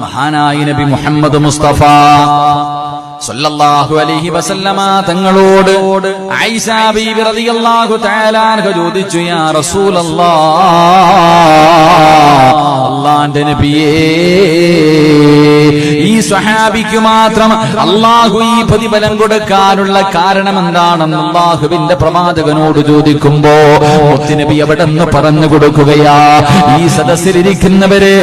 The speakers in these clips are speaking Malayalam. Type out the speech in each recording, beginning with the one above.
മഹാനായ നബി മുഹമ്മദ് മുസ്തഫ. സല്ലല്ലാഹു അലൈഹി വസല്ലമ തങ്ങളോട് ആയിഷ ബീബി റളിയല്ലാഹു തആല ചോദിച്ചു യാ റസൂലല്ലാഹ് അല്ലാഹുവിന്റെ നബിയേ ഈ സ്വഹാബിക്ക് മാത്രം അള്ളാഹു ഈ പ്രതിഫലം കൊടുക്കാനുള്ള കാരണം എന്താണെന്ന് അള്ളാഹുവിന്റെ പ്രവാചകനോട് ചോദിക്കുമ്പോ മുത്തുനബി അവിടെ നിന്ന് പറഞ്ഞു കൊടുക്കുകയാ ഈ സദസ്സിലിരിക്കുന്നവര്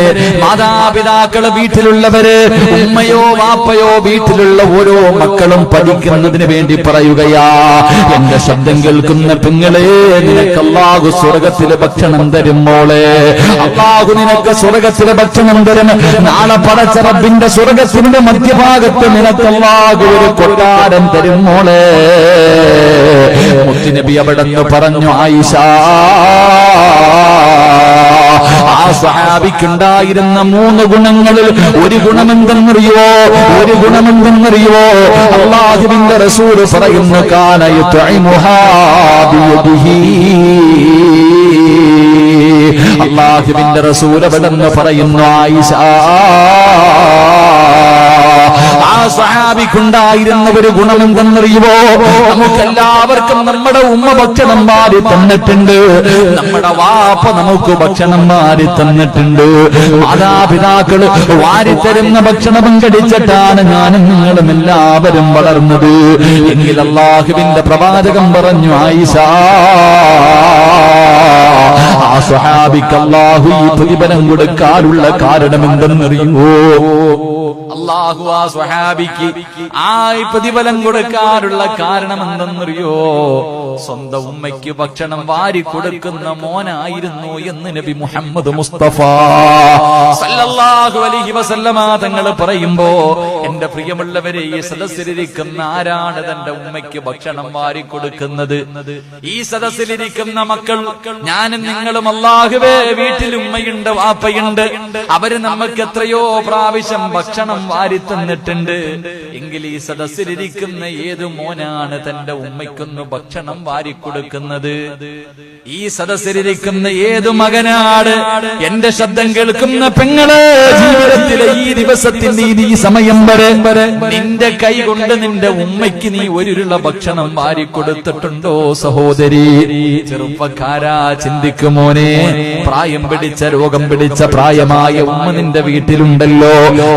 മാതാപിതാക്കൾ വീട്ടിലുള്ളവര് ഉമ്മയോ വാപ്പയോ വീട്ടിലുള്ള ഓരോ മക്കളും പഠിക്കുന്നതിന് വേണ്ടി പറയുകയാ. എന്റെ ശബ്ദം കേൾക്കുന്ന പെങ്ങളെ നിനക്ക് അള്ളാഹു സ്വർഗത്തിലെ ഭക്ഷണം തരും മോളെ. അല്ലാഹു നിനക്ക് സ്വർഗത്തിലെ ഭക്ഷണം തരും. നാളെ പടച്ച റബ്ബിന്റെ സ്വർഗത്തിന്റെ മധ്യഭാഗത്ത് നിനക്ക് അള്ളാഹു ഒരു കൊട്ടാരം തരും മോളെ. മുത്തുനബി അവിടെ പറഞ്ഞു ആയിഷ ആ സ്വഹാബിക്കുണ്ടായിരുന്ന മൂന്ന് ഗുണങ്ങളിൽ ഒരു ഗുണമെന്തെന്നറിയോ ഒരു ഗുണമെന്തെന്നറിയോ അള്ളാഹുവിന്റെ റസൂൽ പറയുന്നു കാനയുഹി അള്ളാഹുവിന്റെ റസൂൽ എവിടെന്ന് പറയുന്നു ആയിഷ? സഹാബിക്കുണ്ടായിരുന്ന ഒരു ഗുണമെന്തെന്നറിയുമോ നമുക്കെല്ലാവർക്കും നമ്മുടെ ഉമ്മ ഭക്ഷണം മാറി തന്നിട്ടുണ്ട്. നമ്മുടെ വാപ്പ നമുക്ക് ഭക്ഷണം മാറി തന്നിട്ടുണ്ട്. മാതാപിതാക്കൾ വാരിത്തരുന്ന ഭക്ഷണം കടിച്ചിട്ടാണ് ഞാനും നിങ്ങളും എല്ലാവരും വളർന്നത്. എങ്കിൽ അള്ളാഹുവിന്റെ പ്രവാചകം പറഞ്ഞു ആയിഷ ആ സ്വഹാബിക്ക് ഈ പ്രതിഫലം കൊടുക്കാനുള്ള കാരണം എന്തെന്നറിയുമോ അള്ളാഹു ആ സ്വഹാബിക്ക് ആയി പ്രതിഫലം കൊടുക്കാനുള്ള കാരണം എന്തെന്നറിയോ സ്വന്തം ഉമ്മയ്ക്ക് ഭക്ഷണം വാരി കൊടുക്കുന്ന മോനായിരുന്നു എന്ന് നബി മുഹമ്മദ് മുസ്തഫ. സല്ലല്ലാഹു അലൈഹി വസല്ലമ തങ്ങൾ പറയുമ്പോ എന്റെ പ്രിയമുള്ളവരെ ഈ സദസ്സിലിരിക്കുന്ന ആരാണ് തന്റെ ഉമ്മയ്ക്ക് ഭക്ഷണം വാരി കൊടുക്കുന്നത് ഈ സദസ്സിലിരിക്കുന്ന മക്കൾ ഞാനും നിങ്ങളും അള്ളാഹുവേ വീട്ടിൽ ഉമ്മയുണ്ട് വാപ്പയുണ്ട്. അവർ നമുക്ക് എത്രയോ പ്രാവശ്യം ഭക്ഷണം വാരി തന്നിട്ടുണ്ട് എങ്കിൽ ഈ സദസ്സിലിരിക്കുന്ന ഏത് മോനാണ് തന്റെ ഉമ്മയ്ക്കൊന്ന് ഭക്ഷണം വാരി കൊടുക്കുന്നത് ഈ സദസ്സിലിരിക്കുന്ന ഏത് മകനാണ്? എന്റെ ശബ്ദം കേൾക്കുന്ന പെങ്ങൾ ജീവിതത്തിലെ ഈ ദിവസത്തിന്റെ ഈ- സമയം വരെ നിന്റെ കൈ കൊണ്ട് നിന്റെ ഉമ്മയ്ക്ക് നീ ഒരുള്ള ഭക്ഷണം വാരി കൊടുത്തിട്ടുണ്ടോ സഹോദരി? ചെറുപ്പക്കാരാ ചിന്തിക്കുമോനെ പ്രായം പിടിച്ച രോഗം പിടിച്ച പ്രായമായ ഉമ്മ നിന്റെ വീട്ടിലുണ്ടല്ലോ.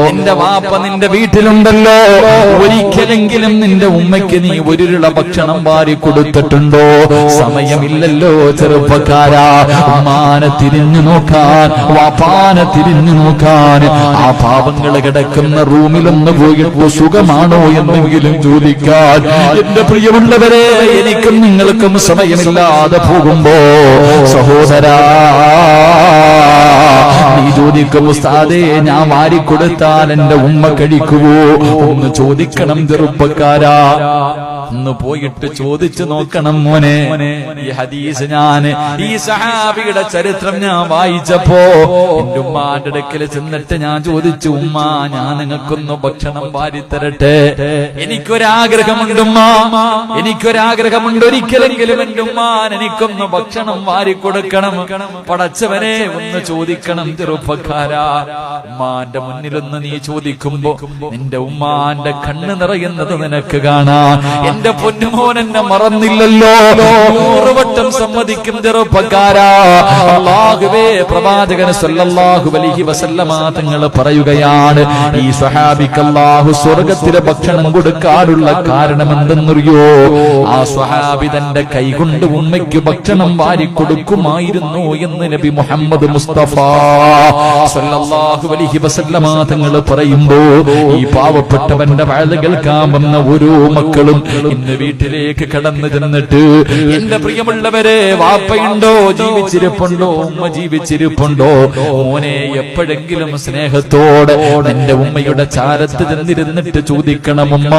നിന്റെ വാപ്പ നിന്റെ വീട്ടിലുണ്ടല്ലോ. ഒരിക്കലെങ്കിലും നിന്റെ ഉമ്മയ്ക്ക് നീ ഒരുള്ള ഭക്ഷണം വാരി കൊടുത്തിട്ടുണ്ടോ? സമയമില്ലല്ലോ ചെറുപ്പക്കാരാ. ഉമ്മാനെ തിരിഞ്ഞു നോക്കാൻ വാപ്പാനെ തിരിഞ്ഞു നോക്കാൻ. ആ പാപങ്ങൾ കിടക്കുന്ന റൂമിലൊന്ന് പോയിട്ട് സുഖമാണോ എന്നെങ്കിലും ചോദിക്കാൻ. എന്റെ പ്രിയമുള്ളവരെ എനിക്കും നിങ്ങൾക്കും സമയമില്ലാതെ പോകുമ്പോ സഹോദരാ നീ ചോദിക്കും ഉസ്താദേ ഞാൻ വാരിക്കൊടുത്താൽ എന്റെ ഉമ്മ കഴിക്കുവോ? ഒന്ന് ചോദിക്കണം ചെറുപ്പക്കാരാ. ഒന്ന് പോയിട്ട് ചോദിച്ചു നോക്കണം മോനെ. ഈ ഹദീസ് ഞാൻ ഈ സഹാബിയുടെ ചരിത്രം ഞാൻ വായിച്ചപ്പോ എന്റെ ഉമ്മാന്റെ അടുക്കൽ ചെന്നിട്ട് ഞാൻ ചോദിച്ചു ഉമ്മ ഞാൻ നിങ്ങൾക്കൊന്ന് ഭക്ഷണം വാരിത്തരട്ടെ? എനിക്കൊരാഗ്രഹമുണ്ട് ഉമ്മ. എനിക്കൊരാഗ്രഹമുണ്ട് ഒരിക്കലെങ്കിലും എന്റെ ഉമ്മാൻ എനിക്കൊന്ന് ഭക്ഷണം വാരി കൊടുക്കണം പടച്ചവനെ ഒന്ന് ചോദിക്കണം ചെറുപ്പക്കാരാ. ഉമ്മാന്റെ മുന്നിലൊന്ന് നീ ചോദിക്കുമ്പോ നിന്റെ ഉമ്മാന്റെ കണ്ണ് നിറയുന്നത് നിനക്ക് കാണാം. എന്റെ പൊന്നുമോൻ എന്നെ മറന്നില്ലല്ലോ. നൂറ് വട്ടം സമ്മതിക്കും ചെറുപ്പക്കാരാ. അള്ളാഹുവേ പ്രവാചകൻ സല്ലല്ലാഹു അലൈഹി വസല്ലമ തങ്ങൾ പറയുകയാണ്. ഈ സ്വഹാബിക്ക് അല്ലാഹു സ്വർഗത്തിലെ ഭക്ഷണം കൊടുക്കാനുള്ള കാരണം എന്തെന്നറിയോ ആ സ്വഹാബി തന്റെ കൈകൊണ്ട് ഉമ്മയ്ക്ക് ഭക്ഷണം വാരി കൊടുക്കുമായിരുന്നു എന്ന് നബി മുഹമ്മദ് മുസ്തഫ സല്ലല്ലാഹു അലൈഹി വസല്ലമ തങ്ങൾ പറയുമ്പോ ഈ പാവപ്പെട്ടവന്റെ വാഴ കേൾക്കാൻ വന്ന ഓരോ മക്കളും ഇന്ന് വീട്ടിലേക്ക് കടന്നു ചെന്നിട്ട് എന്റെ പ്രിയമുള്ളവരെ വാപ്പയുണ്ടോ? ജീവിച്ചിരിപ്പുണ്ടോ? ഉമ്മ ജീവിച്ചിരിപ്പുണ്ടോ? മോനെ എപ്പോഴെങ്കിലും സ്നേഹത്തോടെ എന്റെ ഉമ്മയുടെ ചാരത്ത് ചെന്നിരുന്നിട്ട് ചോദിക്കണം ഉമ്മ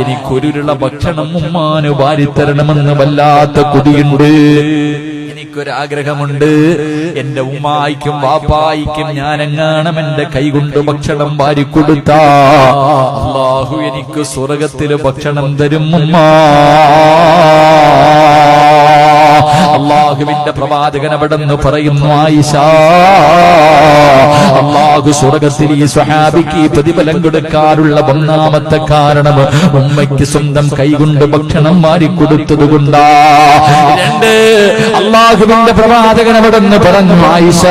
എനിക്കൊരുള്ള ഭക്ഷണം ഉമ്മാന് വാരിത്തരണമെന്ന് വല്ലാത്ത കൊതിയുണ്ട്. എനിക്കൊരാഗ്രഹമുണ്ട്. എന്റെ ഉമ്മായിക്കും വാപ്പായിക്കും ഞാൻ എങ്ങാണം എന്റെ കൈകൊണ്ട് ഭക്ഷണം വാരിക്കൊടുത്താ അള്ളാഹു എനിക്ക് സ്വർഗത്തിൽ ഭക്ഷണം തരും ഉമ്മ അള്ളാഹുവിന്റെ പ്രവാചകൻ അവിടെ പറയുന്നു ആയിഷ അള്ളാഹു സ്വർഗത്തിൽ ഈ സ്വഹാബിക്ക് പ്രതിഫലം കൊടുക്കാനുള്ള ഒന്നാമത്തെ കാരണം ഉമ്മയ്ക്ക് സ്വന്തം കൈകൊണ്ട് ഭക്ഷണം മാറിക്കൊടുത്തത് കൊണ്ടാ. രണ്ട് അള്ളാഹുവിന്റെ പ്രവാചകൻ അവിടെ നിന്ന് പറഞ്ഞു ആയിഷ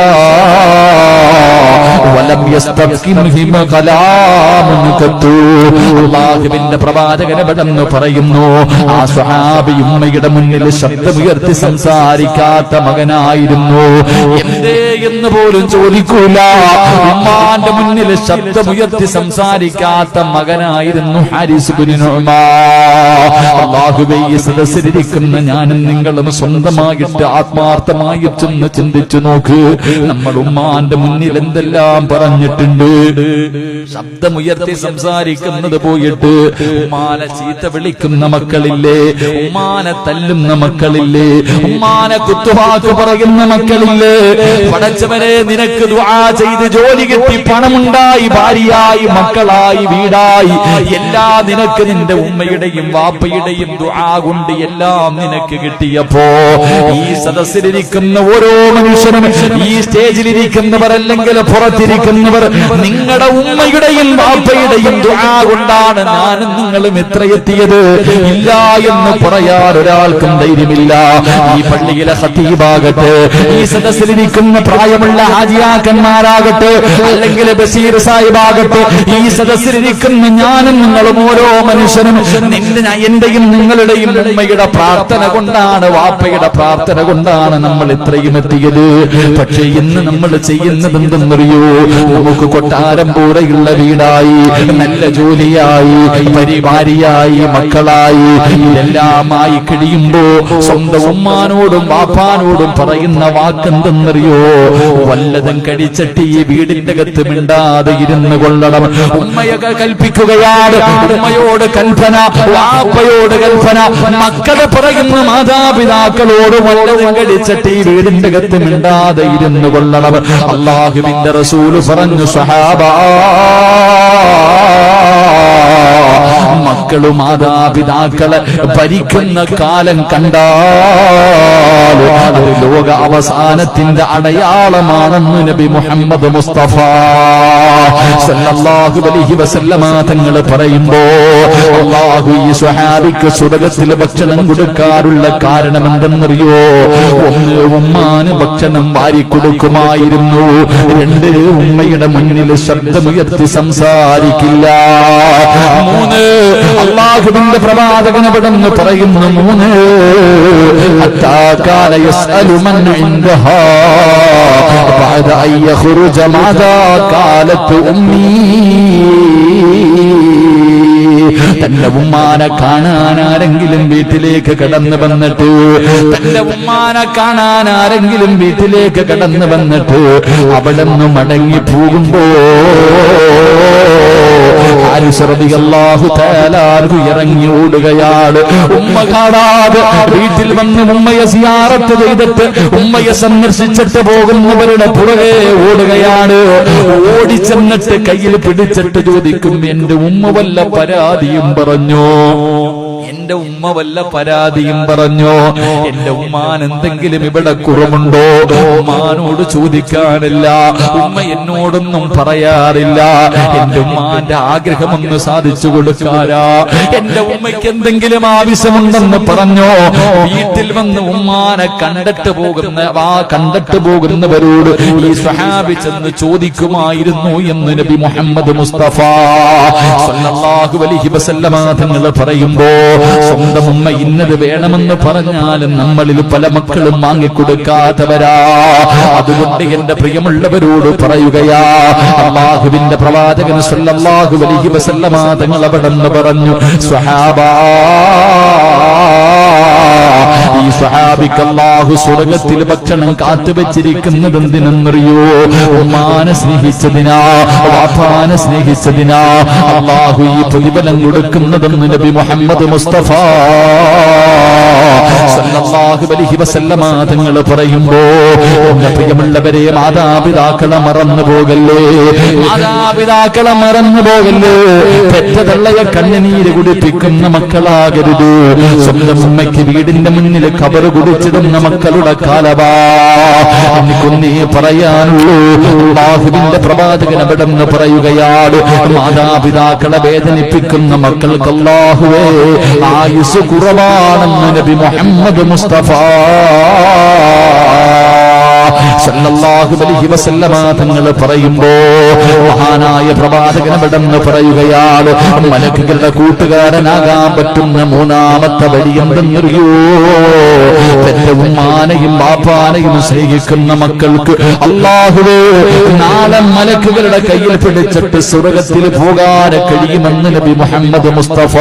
അള്ളാഹുവിന്റെ പ്രവാചകൻ അവിടെ നിന്ന് പറയുന്നു ആ സ്വഹാബി ഉമ്മയുടെ മുന്നിൽ ശബ്ദമുയർത്തി സംസാരിക്കാത്ത മകനായിരുന്നു. എന്തേ എന്ന് പോലും ചോദിക്കൂല. ഉമ്മാന്റെ മുന്നിൽ ശബ്ദമുയർത്തി സംസാരിക്കാത്ത മകനായിരുന്നു ഹാരിസ് ഈ സദസ്സിലിരിക്കുന്ന ഞാനും നിങ്ങളും സ്വന്തമായിട്ട് ആത്മാർത്ഥമായി ചെന്ന് ചിന്തിച്ചു നോക്ക്. നമ്മൾ ഉമ്മാന്റെ മുന്നിൽ എന്തെല്ലാം പറഞ്ഞിട്ടുണ്ട്. ശബ്ദമുയർത്തി സംസാരിക്കുന്നത് പോയിട്ട് ഉമ്മാനെ ചീത്ത വിളിക്കുന്ന മക്കളില്ലേ? ഉമ്മാനെ തല്ലുന്ന മക്കളില്ലേ? ഉമ്മാനെ കുത്തുവാക്ക് പറയുന്ന മക്കളില്ലേ? പടച്ചവനെ നിനക്ക് ദുആ ചെയ്ത് ജോലി കിട്ടി പണമുണ്ടായി ഭാര്യയായി മക്കളായി വീടായി. എല്ലാ നിനക്ക് നിന്റെ ഉമ്മയുടെയും വാപ്പയുടെയും ദുആ കൊണ്ട് എല്ലാം നിനക്ക് കിട്ടിയപ്പോ ഈ സദസ്സിലിരിക്കുന്ന ഓരോ മനുഷ്യനും ഈ സ്റ്റേജിലിരിക്കുന്നവർ അല്ലെങ്കിൽ പുറത്തിരിക്കുന്നവർ നിങ്ങളുടെ ഉമ്മയുടെയും വാപ്പയുടെയും ദുആ കൊണ്ടാണ് ഞാനും നിങ്ങളും എത്രയെത്തിയത്? ഇല്ല എന്ന് പറയാൻ ഒരാൾക്കും ധൈര്യമില്ല. ഈ പള്ളിയിലെ ഹത്തീബാകട്ടെ ഈ സദസ്സിലിരിക്കുന്ന പ്രായമുള്ള ഹാജിയാക്കന്മാരാകട്ടെ അല്ലെങ്കിൽ ബഷീർ സാഹിബാകട്ടെ ഈ സദസ്സിലിരിക്കുന്ന ഞാനും നിങ്ങളും ഓരോ മനുഷ്യനും നിന്റെ എന്റെയും നിങ്ങളുടെയും ഉമ്മയുടെ പ്രാർത്ഥന കൊണ്ടാണ് വാപ്പയുടെ പ്രാർത്ഥന കൊണ്ടാണ് നമ്മൾ ഇത്രയും എത്തിയത്. പക്ഷേ ഇന്ന് നമ്മൾ ചെയ്യുന്നത് എന്തെന്നറിയോ? നമുക്ക് കൊട്ടാരം പൂരയുള്ള വീടായി നല്ല ജോലിയായി പരിവാരിയായി മക്കളായി എല്ലാമായി കഴിയുമ്പോ സ്വന്തം ഉമ്മാനോടും ബാപ്പാനോടും പറയുന്ന വാക്കെന്തെന്നറിയോ? വല്ലതും കഴിച്ചിട്ട് ഈ വീടിന്റെ അകത്ത് മിണ്ടാതെ ഇരുന്ന് കൊള്ളണം. ഉമ്മയൊക്കെ കൽപ്പിക്കുകയാണ്. ഉമ്മയോട് കൽപ്പന വാപ്പയോട് കൽപ്പന. മക്കളെ പറയുന്ന മാതാപിതാക്കളോട് വല്ലതും കഴിച്ചിട്ട് ഈ വീടിന്റെ അകത്ത് മിണ്ടാതെ ഇരുന്ന് കൊള്ളണം. അള്ളാഹുവിന്റെ റസൂൽ പറഞ്ഞു സഹാബാ മക്കൾ മാതാപിതാക്കളെ ഭരിക്കുന്ന കാലം കണ്ടാൽ ലോക അവസാനത്തിന്റെ അടയാളമാണെന്ന് നബി മുഹമ്മദ് മുസ്തഫ സല്ലല്ലാഹു അലൈഹി വസല്ലമ തങ്ങൾ പറയുമ്പോ അല്ലാഹു ഈ സ്വഹാബിക്ക് സ്വർഗത്തിൽ ഭക്ഷണം കൊടുക്കാറുള്ള കാരണം എന്തെന്നറിയോ ഒന്ന് ഉമ്മാന് ഭക്ഷണം വാരി കൊടുക്കുമായിരുന്നു. രണ്ട് ഉമ്മയുടെ മുന്നിൽ ശബ്ദമുയർത്തി സംസാരിക്കില്ല. മൂന്ന് അള്ളാഹുവിന്റെ പ്രവാചകൻ അവിടെന്ന് പറയുന്നു മൂന്ന് കാലത്ത് ഉമ്മീ. തന്റെ ഉമ്മാനെ കാണാൻ ആരെങ്കിലും വീട്ടിലേക്ക് കടന്നു വന്നിട്ട് തന്റെ ഉമ്മാനെ കാണാൻ ആരെങ്കിലും വീട്ടിലേക്ക് കടന്നു വന്നിട്ട് അവിടെ നിന്ന് മടങ്ങി പോകുമ്പോ ഇറങ്ങി ഓടുകയാണ്. ഉമ്മ കാണാതെ വീട്ടിൽ വന്ന് ഉമ്മയെ സിയാറത്ത് ചെയ്തിട്ട് ഉമ്മയെ സന്ദർശിച്ചിട്ട് പോകുന്നവരുടെ പുറകെ ഓടുകയാണ്. ഓടിച്ചെന്നിട്ട് കയ്യിൽ പിടിച്ചിട്ട് ചോദിക്കും എന്റെ ഉമ്മ വല്ല പരാതിയും പറഞ്ഞോ? എന്റെ ഉമ്മ വല്ല പരാതിയും പറഞ്ഞോ? എന്റെ ഉമ്മാൻ എന്തെങ്കിലും ഇവിടെ കുറവുണ്ടോ? ഉമ്മാനോട് ചോദിക്കാനില്ല. ഉമ്മ എന്നോടൊന്നും പറയാറില്ല. എന്റെ ഉമ്മാന്റെ ആഗ്രഹമൊന്ന് സാധിച്ചു കൊടുക്കാരാ എന്റെ ഉമ്മയ്ക്ക് എന്തെങ്കിലും ആവശ്യമുണ്ടെന്ന് പറഞ്ഞോ? വീട്ടിൽ വന്ന് ഉമ്മാനെ കണ്ടിട്ട് പോകുന്ന ആ കണ്ടിട്ട് പോകുന്നവരോട് ഈ സഹാബി ചെന്ന് ചോദിക്കുമായിരുന്നു എന്ന് നബി മുഹമ്മദ് മുസ്തഫ. സല്ലല്ലാഹു അലൈഹി വസല്ലമ തങ്ങൾ സ്വന്തം ഉമ്മ ഇന്നത് വേണമെന്ന് പറഞ്ഞാലും നമ്മളിൽ പല മക്കളും വാങ്ങിക്കൊടുക്കാത്തവരാ. അതുകൊണ്ട് എന്റെ പ്രിയമുള്ളവരോട് പറയുകയാ അള്ളാഹുവിന്റെ പ്രവാചകൻ സല്ലല്ലാഹു അലൈഹി വസല്ലമ തങ്ങൾ അവിടെ പറഞ്ഞു സ്വഹാബാ ഈ സ്വഹാബിക്ക് അല്ലാഹു സ്വർഗത്തിൽ ഭക്ഷണം കാത്തുവെച്ചിരിക്കുന്നത് എന്തിനെന്നറിയോ ഉമ്മാനെ സ്നേഹിച്ചതിനാ വാപ്പാനെ സ്നേഹിച്ചതിനാ അള്ളാഹു ഈ പ്രതിഫലം കൊടുക്കുന്നതെന്ന് നബി മുഹമ്മദ് മുസ്തഫ തങ്ങൾ പറയുമ്പോ പ്രിയമുള്ളവരെ മാതാപിതാക്കളെ മറന്നു പോകല്ലേ? മാതാപിതാക്കളെ മറന്നു പോകല്ലേ? പെറ്റതള്ളയെ കണ്ണുനീര് കുടിപ്പിക്കുന്ന മക്കളാകരുത്. സ്വന്തം ഉമ്മയ്ക്ക് വീടിന്റെ മുന്നിൽ കബറ് കുടിച്ചിടുന്ന മക്കളുടെ കാലവാ. എനിക്കൊന്നേ പറയാനുള്ളൂ ബാഹുവിന്റെ പ്രവാചകൻ അവിടെ നിന്ന് പറയുകയാണ് മാതാപിതാക്കളെ വേദനിപ്പിക്കുന്ന മക്കൾക്ക് അല്ലാഹുവേ ആയുസ് കുറവാണെന്ന് നബി മുഹമ്മദ് മുസ്തഫ. അലൈഹി വസല്ലമ തങ്ങൾ പറയുമ്പോ മഹാനായ പ്രവാചകൻ അവിടെന്ന് പറയുകയാണ് മലക്കുകളുടെ കൂട്ടുകാരനാകാൻ പറ്റുന്ന മൂന്നാമത്തെ വഴി എന്തെന്നറിയോ? തന്റെ ഉമ്മാനെയും ബാപ്പാനെയും സ്നേഹിക്കുന്ന മക്കൾക്ക് അള്ളാഹുവേ നാളെ മലക്കുകളുടെ കയ്യിൽ പിടിച്ചിട്ട് സ്വർഗത്തിൽ പോകാൻ കഴിയുമെന്ന് നബി മുഹമ്മദ് മുസ്തഫ.